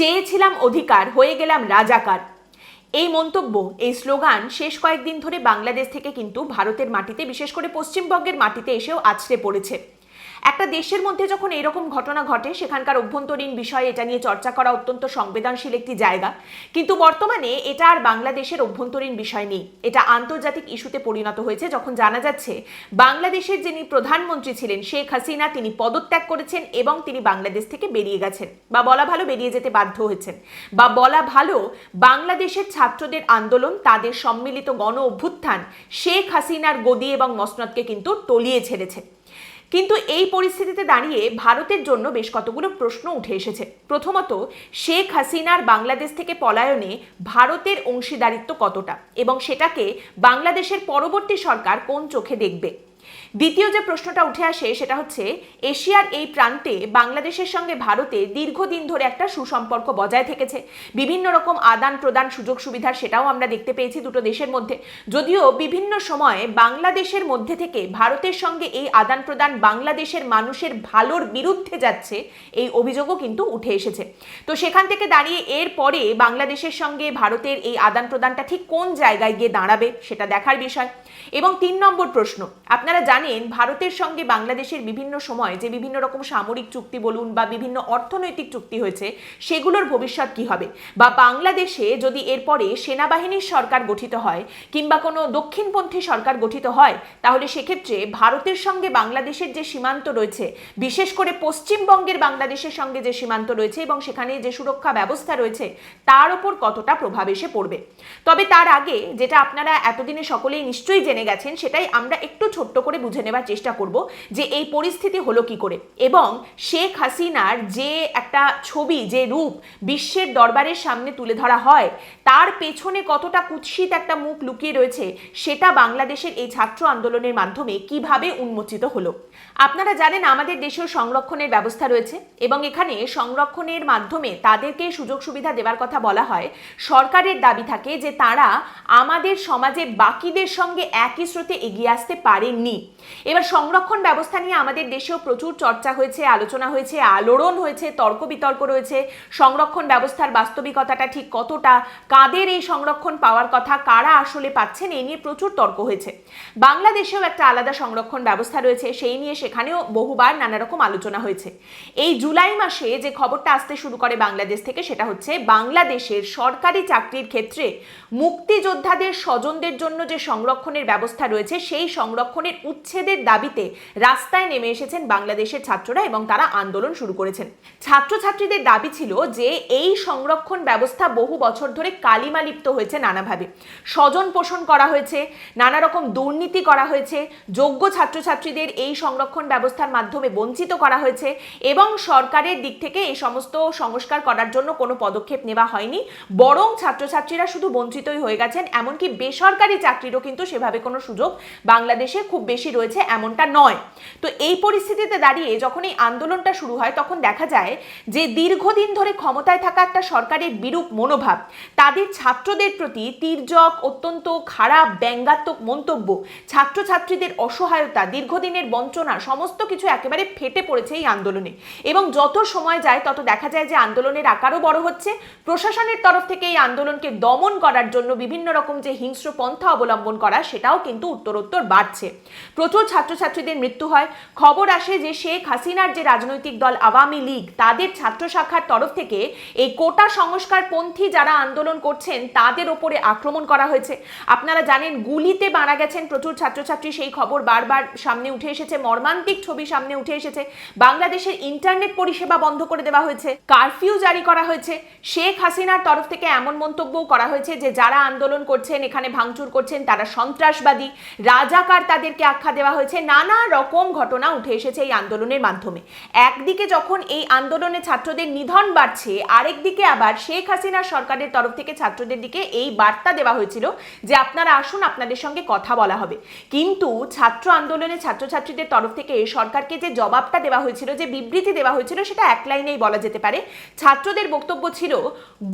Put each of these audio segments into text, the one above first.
চেয়েছিলাম অধিকার, হয়ে গেলাম রাজাকার। এই মন্তব্য, এই স্লোগান শেষ কয়েকদিন ধরে বাংলাদেশ থেকে কিন্তু ভারতের মাটিতে, বিশেষ করে পশ্চিমবঙ্গের মাটিতে এসেও আছড়ে পড়েছে। একটা দেশের মধ্যে যখন এরকম ঘটনা ঘটে, সেখানকার অভ্যন্তরীণ বিষয়ে এটা নিয়ে চর্চা করা অত্যন্ত সংবেদনশীল একটি জায়গা। কিন্তু বর্তমানে এটা আর বাংলাদেশের অভ্যন্তরীণ বিষয় নেই। এটা আন্তর্জাতিক ইস্যুতে পরিণত হয়েছে যখন জানা যাচ্ছে, বাংলাদেশের যিনি প্রধানমন্ত্রী ছিলেন শেখ হাসিনা, তিনি পদত্যাগ করেছেন এবং তিনি বাংলাদেশ থেকে বেরিয়ে গেছেন বা বলা ভালো বেরিয়ে যেতে বাধ্য হয়েছেন। বা বলা ভালো বাংলাদেশের ছাত্রদের আন্দোলন, তাদের সম্মিলিত গণ অভ্যুত্থান শেখ হাসিনার গদি এবং মসনদকে কিন্তু টলিয়ে ছেড়েছে। কিন্তু এই পরিস্থিতিতে দাঁড়িয়ে ভারতের জন্য বেশ কতগুলো প্রশ্ন উঠে এসেছে। প্রথমত, শেখ হাসিনার বাংলাদেশ থেকে পলায়নে ভারতের অংশীদারিত্ব কতটা এবং সেটাকে বাংলাদেশের পরবর্তী সরকার কোন চোখে দেখবে? দ্বিতীয় যে প্রশ্নটা উঠে আসে সেটা হচ্ছে, এশিয়ার এই প্রান্তে বাংলাদেশের সঙ্গে ভারতে দীর্ঘদিন ধরে একটা সুসম্পর্ক বজায় থেকেছে। বিভিন্ন রকম আদান প্রদান সুযোগ সুবিধার সেটাও আমরা দেখতে পেয়েছি দুটো দেশের মধ্যে। যদিও বিভিন্ন সময়ে বাংলাদেশের মধ্যে থেকে ভারতের সঙ্গে এই আদান প্রদান বাংলাদেশের মানুষের ভালোর বিরুদ্ধে যাচ্ছে, এই অভিযোগও কিন্তু উঠে এসেছে। তো সেখান থেকে দাঁড়িয়ে এর পরে বাংলাদেশের সঙ্গে ভারতের এই আদান প্রদানটা ঠিক কোন জায়গায় গিয়ে দাঁড়াবে সেটা দেখার বিষয়। এবং তিন নম্বর প্রশ্ন, আপনারা জানেন ভারতের সঙ্গে বাংলাদেশের বিভিন্ন সময় যে বিভিন্ন রকম সামরিক চুক্তি বলুন বা বিভিন্ন অর্থনৈতিক চুক্তি হয়েছে, সেগুলোর ভবিষ্যৎ কি হবে? বা বাংলাদেশে যদি এরপরে সেনাবাহিনীর সরকার গঠিত হয় কিংবা কোনো দক্ষিণপন্থী সরকার গঠিত হয়, তাহলে সেক্ষেত্রে ভারতের সঙ্গে বাংলাদেশের যে সীমান্ত রয়েছে, বিশেষ করে পশ্চিমবঙ্গের বাংলাদেশের সঙ্গে যে সীমান্ত রয়েছে এবং সেখানে যে সুরক্ষা ব্যবস্থা রয়েছে, তার উপর কতটা প্রভাব এসে পড়বে? তবে তার আগে যেটা আপনারা এতদিনে সকলেই নিশ্চয়ই জেনে গেছেন, সেটাই আমরা একটু ছোট্ট করে বুঝে নেবার চেষ্টা করব যে এই পরিস্থিতি হলো কি করে। এবং শেখ হাসিনার যে একটা ছবি, যে রূপ বিশ্বের দরবারের সামনে তুলে ধরা হয়, তার পেছনে কতটা কুৎসিত একটা মুখ লুকিয়ে রয়েছে, সেটা বাংলাদেশের এই ছাত্র আন্দোলনের মাধ্যমে কীভাবে উন্মোচিত হলো। আপনারা জানেন আমাদের দেশেও সংরক্ষণের ব্যবস্থা রয়েছে এবং এখানে সংরক্ষণের মাধ্যমে তাদেরকে সুযোগ সুবিধা দেওয়ার কথা বলা হয়। সরকারের দাবি থাকে যে তারা আমাদের সমাজে বাকিদের সঙ্গে একই স্রোতে এগিয়ে আসতে পারেননি। এবার সংরক্ষণ ব্যবস্থা নিয়ে আমাদের দেশেও প্রচুর চর্চা হয়েছে, আলোচনা হয়েছে, আলোড়ন হয়েছে, তর্ক বিতর্ক রয়েছে। সংরক্ষণ ব্যবস্থার বাস্তবিকতাটা ঠিক কতটা? কাদের এই সংরক্ষণ পাওয়ার কথা? কারা আসলে পাচ্ছেন? এই নিয়ে প্রচুর তর্ক হয়েছে। বাংলাদেশেও একটা আলাদা সংরক্ষণ ব্যবস্থা রয়েছে, সেই নিয়ে সেখানেও বহুবার নানা রকম আলোচনা হয়েছে। এই জুলাই মাসে যে খবরটা আসতে শুরু করে বাংলাদেশ থেকে, সেটা হচ্ছে বাংলাদেশের সরকারি চাকরির ক্ষেত্রে মুক্তিযোদ্ধাদের স্বজনদের জন্য যে সংরক্ষণের ব্যবস্থা রয়েছে, সেই সংরক্ষণের উচ্ছেদের দাবিতে রাস্তায় নেমে এসেছেন বাংলাদেশের ছাত্ররা এবং তারা আন্দোলন শুরু করেছেন। ছাত্রছাত্রীদের দাবি ছিল যে এই সংরক্ষণ ব্যবস্থা বহু বছর ধরে কালিমালিপ্ত হয়েছে নানাভাবে। স্বজন পোষণ করা হয়েছে নানা রকম দুর্নীতি করা হয়েছে, যোগ্য ছাত্রছাত্রীদের এই সংরক্ষণ ব্যবস্থার মাধ্যমে বঞ্চিত করা হয়েছে এবং সরকারের দিক থেকে এই সমস্ত সংস্কার করার জন্য কোনো পদক্ষেপ নেওয়া হয়নি। বরং ছাত্রছাত্রীরা শুধু বঞ্চিতই হয়ে গেছেন, এমনকি বেসরকারি চাকরিরও কিন্তু সেভাবে কোনো সুযোগ বাংলাদেশে খুব বেশি রয়েছে এমনটা নয়। তো এই পরিস্থিতিতে দাঁড়িয়ে যখন এই আন্দোলনটা শুরু হয়, তখন দেখা যায় যে দীর্ঘদিন ধরে ক্ষমতায় থাকা একটা সরকারের বিরূপ মনোভাব, তাদের ছাত্রদের প্রতি তির্যক, অত্যন্ত খারাপ, ব্যঙ্গাত্মক মন্তব্য, ছাত্রছাত্রীদের অসহায়তা, দীর্ঘদিনের বঞ্চনা, সমস্ত কিছু একেবারে ফেটে পড়েছে এই আন্দোলনে। এবং যত সময় যায়, তত দেখা যায় যে আন্দোলনের আকারও বড় হচ্ছে। প্রশাসনের তরফ থেকে এই আন্দোলনকে দমন করার জন্য বিভিন্ন রকম যে হিংস্র পন্থা অবলম্বন করা, সেটাও কিন্তু উত্তরোত্তর বাড়ছে। প্রচুর ছাত্রছাত্রীদের মৃত্যু হয়। খবর আসে যে শেখ হাসিনার যে রাজনৈতিক দল আওয়ামী লীগ, তাদের ছাত্র শাখার তরফ থেকে এই কোটা সংস্কার পন্থী যারা আন্দোলন করছেন, তাদের ওপরে আক্রমণ করা হয়েছে। আপনারা জানেন গুলিতে মারা গেছেন প্রচুর ছাত্রছাত্রী, সেই খবর বারবার সামনে উঠে এসেছে, মর্মান্তিক ছবি সামনে উঠে এসেছে। বাংলাদেশের ইন্টারনেট পরিষেবা বন্ধ করে দেওয়া হয়েছে, কারফিউ জারি করা হয়েছে। শেখ হাসিনার তরফ থেকে এমন মন্তব্যও করা হয়েছে যে যারা আন্দোলন করছেন, এখানে ভাঙচুর করছেন, তারা সন্ত্রাসবাদী। রাজাকার তাদেরকে আখ্যা দেওয়া হয়েছে, নানা রকম ঘটনা উঠে এসেছে এই আন্দোলনের মাধ্যমে। একদিকে যখন এই আন্দোলনে ছাত্রদের নিধন বাড়ছে আরেকদিকে আবার শেখ হাসিনার সরকারের তরফ থেকে ছাত্রদের দিকে এই বার্তা দেওয়া হয়েছিল যে আপনারা আসুন, আপনাদের সঙ্গে কথা বলা হবে। কিন্তু ছাত্র আন্দোলনে ছাত্রছাত্রীদের তরফ থেকে সরকারকে যে জবাবটা দেওয়া হয়েছিল, যে বিবৃতি দেওয়া হয়েছিল, সেটা এক লাইনেই বলা যেতে পারে। ছাত্রদের বক্তব্য ছিল,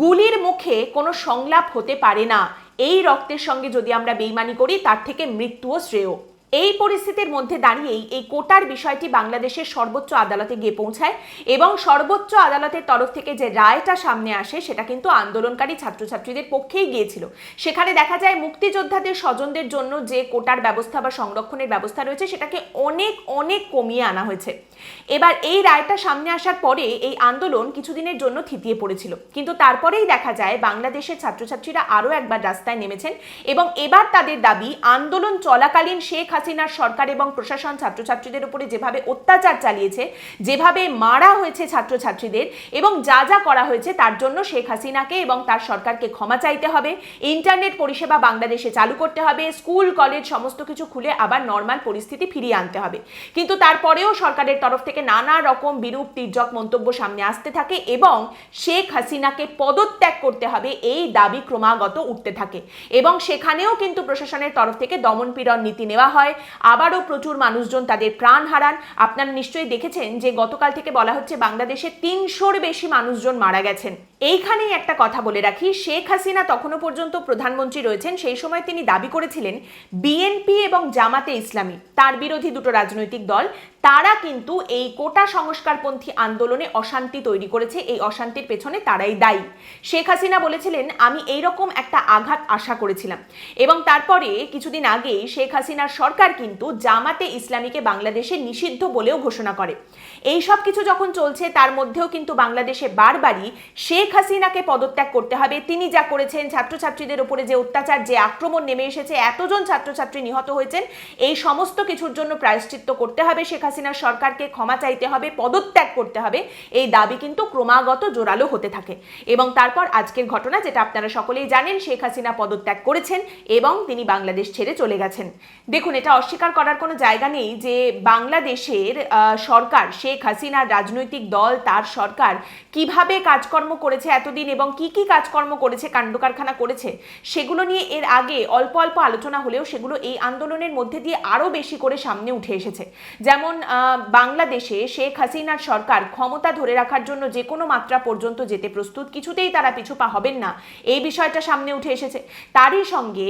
গুলির মুখে কোনো সংলাপ হতে পারে না। এই রক্তের সঙ্গে যদি আমরা বেইমানি করি, তার থেকে মৃত্যুও শ্রেয়। এই পরিস্থিতির মধ্যে দাঁড়িয়েই এই কোটার বিষয়টি বাংলাদেশের সর্বোচ্চ আদালতে গিয়ে পৌঁছায় এবং সর্বোচ্চ আদালতের তরফ থেকে যে রায়টা সামনে আসে সেটা কিন্তু আন্দোলনকারী ছাত্রছাত্রীদের পক্ষেই গিয়েছিল। সেখানে দেখা যায় মুক্তিযোদ্ধাদের স্বজনদের জন্য যে কোটার ব্যবস্থা বা সংরক্ষণের ব্যবস্থা রয়েছে সেটাকে অনেক অনেক কমিয়ে আনা হয়েছে। এবার এই রায়টা সামনে আসার পরে এই আন্দোলন কিছুদিনের জন্য থিতিয়ে পড়েছিল। কিন্তু তারপরেই দেখা যায় বাংলাদেশের ছাত্রছাত্রীরা আরও একবার রাস্তায় নেমেছেন এবং এবার তাদের দাবি, আন্দোলন চলাকালীন শেখ হাসিনার সরকার এবং প্রশাসন ছাত্রছাত্রীদের উপরে যেভাবে অত্যাচার চালিয়েছে, যেভাবে মারা হয়েছে ছাত্রছাত্রীদের এবং যা যা করা হয়েছে তার জন্য শেখ হাসিনাকে এবং তার সরকারকে ক্ষমা চাইতে হবে। ইন্টারনেট পরিষেবা বাংলাদেশে চালু করতে হবে, স্কুল, কলেজ সমস্ত কিছু খুলে আবার নর্মাল পরিস্থিতি ফিরিয়ে আনতে হবে। কিন্তু তারপরেও সরকারের তরফ থেকে নানা রকম বিরূপ, তির্যক মন্তব্য সামনে আসতে থাকে এবং শেখ হাসিনাকে পদত্যাগ করতে হবে এই দাবি ক্রমাগত উঠতে থাকে। এবং সেখানেও কিন্তু প্রশাসনের তরফ থেকে দমনপীড়ন নীতি নেওয়া হয়। আবারও প্রচুর মানুষজন তাদের প্রাণ হারান। আপনারা নিশ্চয়ই দেখেছেন যে গতকাল থেকে বলা হচ্ছে বাংলাদেশে তিনশোর বেশি মানুষজন মারা গেছেন। এইখানেই একটা কথা বলে রাখি, শেখ হাসিনা তখনও পর্যন্ত প্রধানমন্ত্রী রয়েছেন, সেই সময় তিনি দাবি করেছিলেন বিএনপি এবং জামাতে ইসলামী, তার বিরোধী দুটো রাজনৈতিক দল, তারা কিন্তু এই কোটা সংস্কারপন্থী আন্দোলনে অশান্তি তৈরি করেছে, এই অশান্তির পেছনে তারাই দায়ী। শেখ হাসিনা বলেছিলেন, আমি এই রকম একটা আঘাত আশা করেছিলাম। এবং তারপরে কিছুদিন আগেই শেখ হাসিনার সরকার কিন্তু জামাতে ইসলামীকে বাংলাদেশে নিষিদ্ধ বলেও ঘোষণা করে। এই সব কিছু যখন চলছে, তার মধ্যেও কিন্তু বাংলাদেশে বারবারই শেখ হাসিনাকে পদত্যাগ করতে হবে। তিনি যা করেছেন, ছাত্রছাত্রীদের উপরে যে অত্যাচার, যে আক্রমণ নেমে এসেছে, এতজন ছাত্রছাত্রী নিহত হয়েছেন, এই সমস্ত কিছুর জন্য প্রায়শ্চিত্ত করতে হবে। শেখ হাসিনার সরকারকে ক্ষমা চাইতে হবে, পদত্যাগ করতে হবে। এই দাবি কিন্তু ক্রমাগত জোরালো হতে থাকে। এবং তারপর আজকের ঘটনা, যেটা আপনারা সকলেই জানেন, শেখ হাসিনা পদত্যাগ করেছেন এবং তিনি বাংলাদেশ ছেড়ে চলে গেছেন। দেখুন, এটা অস্বীকার করার কোনো জায়গা নেই যে বাংলাদেশের সরকার, শেখ হাসিনার রাজনৈতিক দল, তার সরকার কীভাবে কাজকর্ম করেছে এতদিন এবং কি কি কাজকর্ম করেছে কাণ্ড কারখানা করেছে, সেগুলো নিয়ে এর আগে অল্প অল্প আলোচনা হলেও সেগুলো এই আন্দোলনের মধ্যে দিয়ে আরও বেশি করে সামনে উঠে এসেছে। যেমন বাংলাদেশে শেখ হাসিনার সরকার ক্ষমতা ধরে রাখার জন্য যে কোনো মাত্রা পর্যন্ত যেতে প্রস্তুত, কিছুতেই তারা পিছুপা হবেন না। এই বিষয়টা সামনে উঠে এসেছে। তারই সঙ্গে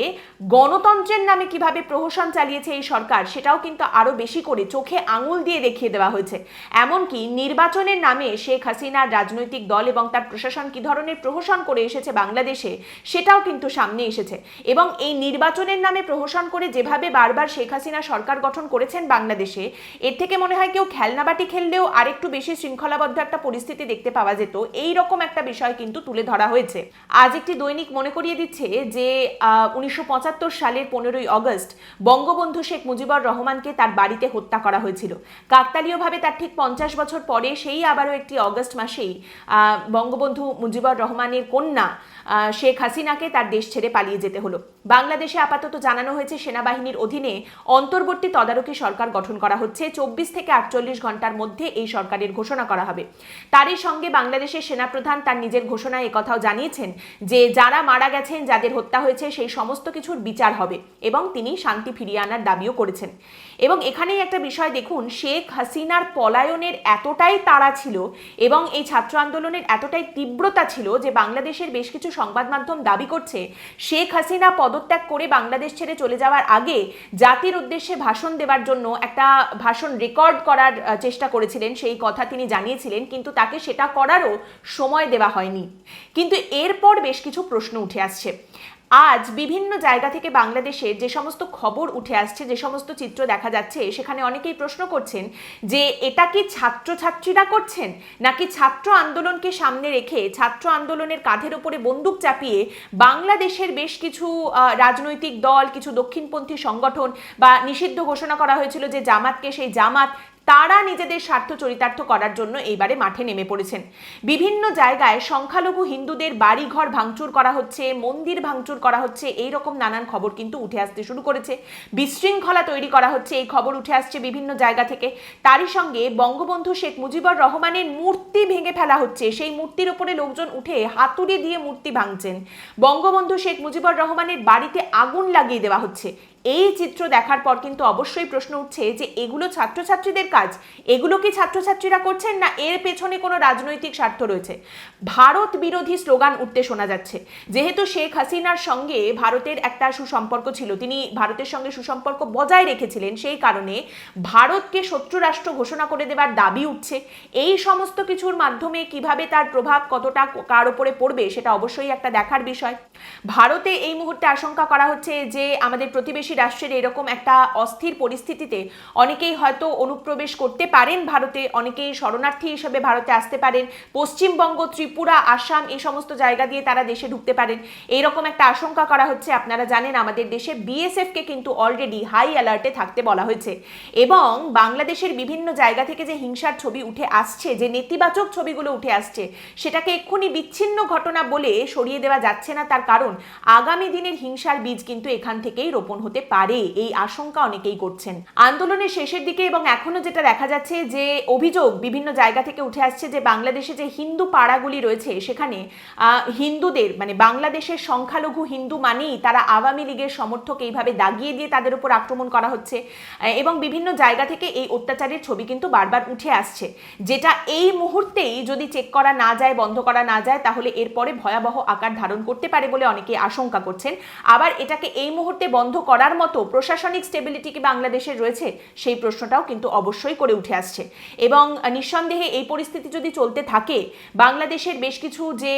গণতন্ত্রের নামে কীভাবে প্রহসন চালিয়েছে এই সরকার, সেটাও কিন্তু আরও বেশি করে চোখে আঙুল দিয়ে দেখিয়ে দেওয়া হয়েছে। এমনকি নির্বাচনের নামে শেখ হাসিনার রাজনৈতিক দল এবং তার প্রশাসন কি ধরনের প্রহসন করে এসেছে বাংলাদেশে সেটাও কিন্তু সামনে এসেছে। এবং এই নির্বাচনের নামে প্রহসন করে যেভাবে বারবার শেখ হাসিনা সরকার গঠন করেছেন বাংলাদেশে এর থেকে মনে হয় কেউ খেলনাবাটি খেললেও আরেকটু বেশি শৃঙ্খলাবদ্ধ একটা পরিস্থিতি দেখতে পাওয়া যেত। এই রকম একটা বিষয় কিন্তু তুলে ধরা হয়েছে। আজ একটি দৈনিক মনে করিয়ে দিচ্ছে যে উনিশশো পঁচাত্তর সালের পনেরোই অগস্ট বঙ্গবন্ধু শেখ মুজিবুর রহমানকে তার বাড়িতে হত্যা করা হয়েছিল। কাকতালীয়ভাবে তার ঠিক পঞ্চাশ বছর পরে সেই আবারও একটি অগস্ট মাসেই আহ, বঙ্গবন্ধু মুজিবুর রহমানের কন্যা শেখ হাসিনাকে তার দেশ ছেড়ে পালিয়ে যেতে হলো। বাংলাদেশে আপাতত জানানো হয়েছে সেনাবাহিনীর অধীনে অন্তর্বর্তী তদারকি সরকার গঠন করা হচ্ছে। চব্বিশ থেকে আটচল্লিশ ঘণ্টার মধ্যে এই সরকারের ঘোষণা করা হবে। তারই সঙ্গে বাংলাদেশের সেনাপ্রধান তার নিজের ঘোষণায় একথাও জানিয়েছেন যে, যারা মারা গেছেন, যাদের হত্যা হয়েছে, সেই সমস্ত কিছুর বিচার হবে এবং তিনি শান্তি ফিরিয়ে আনার দাবিও করেছেন। এবং এখানেই একটা বিষয় দেখুন, শেখ হাসিনার পলায়নের এতটাই তাড়া ছিল এবং এই ছাত্র আন্দোলনের এতটাই তীব্রতা ছিল যে, বাংলাদেশের বেশ কিছু সংবাদ মাধ্যম দাবি করছে, শেখ হাসিনা পদত্যাগ করে বাংলাদেশ ছেড়ে চলে যাওয়ার আগে জাতির উদ্দেশ্যে ভাষণ দেওয়ার জন্য একটা ভাষণ রেকর্ড করার চেষ্টা করেছিলেন, সেই কথা তিনি জানিয়েছিলেন, কিন্তু তাকে সেটা করারও সময় দেওয়া হয়নি। কিন্তু এরপর বেশ কিছু প্রশ্ন উঠে আসছে। আজ বিভিন্ন জায়গা থেকে বাংলাদেশে যে সমস্ত খবর উঠে আসছে, যে সমস্ত চিত্র দেখা যাচ্ছে, সেখানে অনেকেই প্রশ্ন করছেন যে এটা কি ছাত্রছাত্রীরা করছেন? নাকি ছাত্র আন্দোলনকে সামনে রেখে ছাত্র আন্দোলনের কাঁধের উপরে বন্দুক চাপিয়ে বাংলাদেশের বেশ কিছু রাজনৈতিক দল, কিছু দক্ষিণপন্থী সংগঠন বা নিষিদ্ধ ঘোষণা করা হয়েছিল যে জামাতকে সেই জামাত তারা নিজেদের স্বার্থ চরিতার্থ করার জন্য এইবারে মাঠে নেমে পড়েছেন। বিভিন্ন জায়গায় সংখ্যালঘু হিন্দুদের বাড়িঘর ভাঙচুর করা হচ্ছে, মন্দির ভাঙচুর করা হচ্ছে এই রকম নানান খবর কিন্তু উঠে আসতে শুরু করেছে। বিশৃঙ্খলা তৈরি করা হচ্ছে, এই খবর উঠে আসছে বিভিন্ন জায়গা থেকে। তারই সঙ্গে বঙ্গবন্ধু শেখ মুজিবুর রহমানের মূর্তি ভেঙে ফেলা হচ্ছে। সেই মূর্তির উপরে লোকজন উঠে হাতুড়ি দিয়ে মূর্তি ভাঙছেন। বঙ্গবন্ধু শেখ মুজিবুর রহমানের বাড়িতে আগুন লাগিয়ে দেওয়া হচ্ছে। এই চিত্র দেখার পর কিন্তু অবশ্যই প্রশ্ন উঠছে যে এগুলো ছাত্রছাত্রীদের কাজ? এগুলো কি ছাত্রছাত্রীরা করছেন না এর পেছনে কোনো রাজনৈতিক স্বার্থ রয়েছে? ভারত বিরোধী স্লোগান উঠতে শোনা যাচ্ছে। যেহেতু শেখ হাসিনার সঙ্গে ভারতের একটা সুসম্পর্ক ছিল, তিনি ভারতের সঙ্গে সুসম্পর্ক বজায় রেখেছিলেন সেই কারণে ভারতকে শত্রু রাষ্ট্র ঘোষণা করে দেবার দাবি উঠছে। এই সমস্ত কিছুর মাধ্যমে কীভাবে তার প্রভাব কতটা কার ওপরে পড়বে সেটা অবশ্যই একটা দেখার বিষয়। ভারতে এই মুহূর্তে আশঙ্কা করা হচ্ছে যে আমাদের প্রতিবেশী রাষ্ট্রের এরকম একটা অস্থির পরিস্থিতিতে অনেকেই হয়তো অনুপ্রবেশ করতে পারেন ভারতে, অনেকেই শরণার্থী হিসেবে ভারতে আসতে পারেন। পশ্চিমবঙ্গ, ত্রিপুরা, আসাম এই সমস্ত জায়গা দিয়ে তারা দেশে ঢুকতে পারেন। এইরকম একটা আশঙ্কা করা হচ্ছে, আপনারা জানেন আমাদের দেশে বিএসএফকে কিন্তু অলরেডি হাই অ্যালার্টে থাকতে বলা হয়েছে। এবং বাংলাদেশের বিভিন্ন জায়গা থেকে যে হিংসার ছবি উঠে আসছে, যে নেতিবাচক ছবিগুলো উঠে আসছে, সেটাকে এক্ষুনি বিচ্ছিন্ন ঘটনা বলে সরিয়ে দেওয়া যাচ্ছে না। তার কারণ, আগামী দিনের হিংসার বীজ কিন্তু এখান থেকেই রোপণ হতে পারে এই আশঙ্কা অনেকেই করছেন। আন্দোলনের শেষের দিকে এবং এখনও যেটা দেখা যাচ্ছে যে অভিযোগ বিভিন্ন জায়গা থেকে উঠে আসছে যে বাংলাদেশে যে হিন্দু পাড়াগুলি রয়েছে সেখানে হিন্দুদের মানে বাংলাদেশের সংখ্যালঘু হিন্দু মানেই তারা আওয়ামী লীগের সমর্থক এইভাবে দাগিয়ে দিয়ে তাদের উপর আক্রমণ করা হচ্ছে। এবং বিভিন্ন জায়গা থেকে এই অত্যাচারের ছবি কিন্তু বারবার উঠে আসছে। যেটা এই মুহূর্তেই যদি চেক করা না যায়, বন্ধ করা না যায়, তাহলে এরপরে ভয়াবহ আকার ধারণ করতে পারে বলে অনেকে আশঙ্কা করছেন। আবার এটাকে এই মুহূর্তে বন্ধ করার মতো প্রশাসনিক স্টেবিলিটি কি বাংলাদেশের রয়েছে? সেই প্রশ্নটাও কিন্তু অবশ্যই করে উঠে আসছে। এবং নিঃসন্দেহে এই পরিস্থিতি যদি চলতে থাকে, বাংলাদেশের বেশ কিছু যে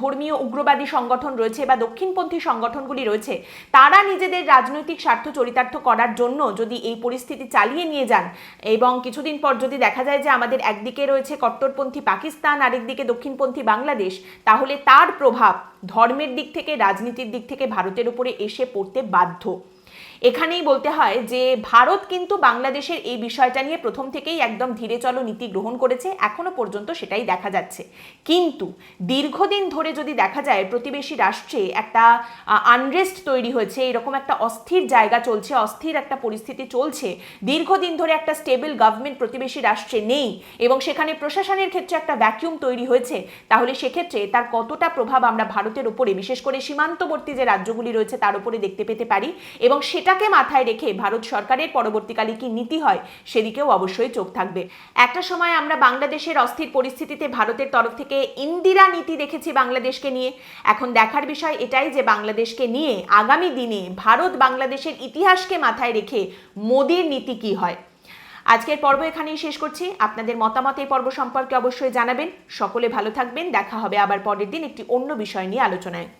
ধর্মীয় উগ্রবাদী সংগঠন রয়েছে বা দক্ষিণপন্থী সংগঠনগুলি রয়েছে, তারা নিজেদের রাজনৈতিক স্বার্থ চরিতার্থ করার জন্য যদি এই পরিস্থিতি চালিয়ে নিয়ে যান এবং কিছুদিন পর যদি দেখা যায় যে আমাদের একদিকে রয়েছে কট্টরপন্থী পাকিস্তান, আরেকদিকে দক্ষিণপন্থী বাংলাদেশ, তাহলে তার প্রভাব ধর্মের দিক থেকে, রাজনীতির দিক থেকে ভারতের উপরে এসে পড়তে বাধ্য। এখানেই বলতে হয় যে, ভারত কিন্তু বাংলাদেশের এই বিষয়টা নিয়ে প্রথম থেকেই একদম ধীরে চলো নীতি গ্রহণ করেছে, এখনও পর্যন্ত সেটাই দেখা যাচ্ছে। কিন্তু দীর্ঘদিন ধরে যদি দেখা যায়, প্রতিবেশী রাষ্ট্রে একটা আনরেস্ট তৈরি হয়েছে, এরকম একটা অস্থির জায়গা চলছে, অস্থির একটা পরিস্থিতি চলছে, দীর্ঘদিন ধরে একটা স্টেবল গভর্নমেন্ট প্রতিবেশী রাষ্ট্রে নেই এবং সেখানে প্রশাসনের ক্ষেত্রে একটা ভ্যাকিউম তৈরি হয়েছে, তাহলে সেক্ষেত্রে তার কতটা প্রভাব আমরা ভারতের উপরে, বিশেষ করে সীমান্তবর্তী যে রাজ্যগুলি রয়েছে, তার উপরে দেখতে পেতে পারি এবং সেটাকে মাথায় রেখে ভারত সরকারের পরবর্তীকালে কি নীতি হয় সেদিকেও অবশ্যই চোখ থাকবে। একটা সময় আমরা বাংলাদেশের অস্থির পরিস্থিতিতে ভারতের তরফ থেকে ইন্দিরা নীতি দেখেছি বাংলাদেশকে নিয়ে। এখন দেখার বিষয় এটাই যে বাংলাদেশকে নিয়ে আগামী দিনে ভারত বাংলাদেশের ইতিহাসকে মাথায় রেখে মোদির নীতি কি হয়। আজকের পর্ব এখানেই শেষ করছি। আপনাদের মতামত এই পর্ব সম্পর্কে অবশ্যই জানাবেন। সকলে ভালো থাকবেন। দেখা হবে আবার পরের দিন একটি অন্য বিষয় নিয়ে আলোচনায়।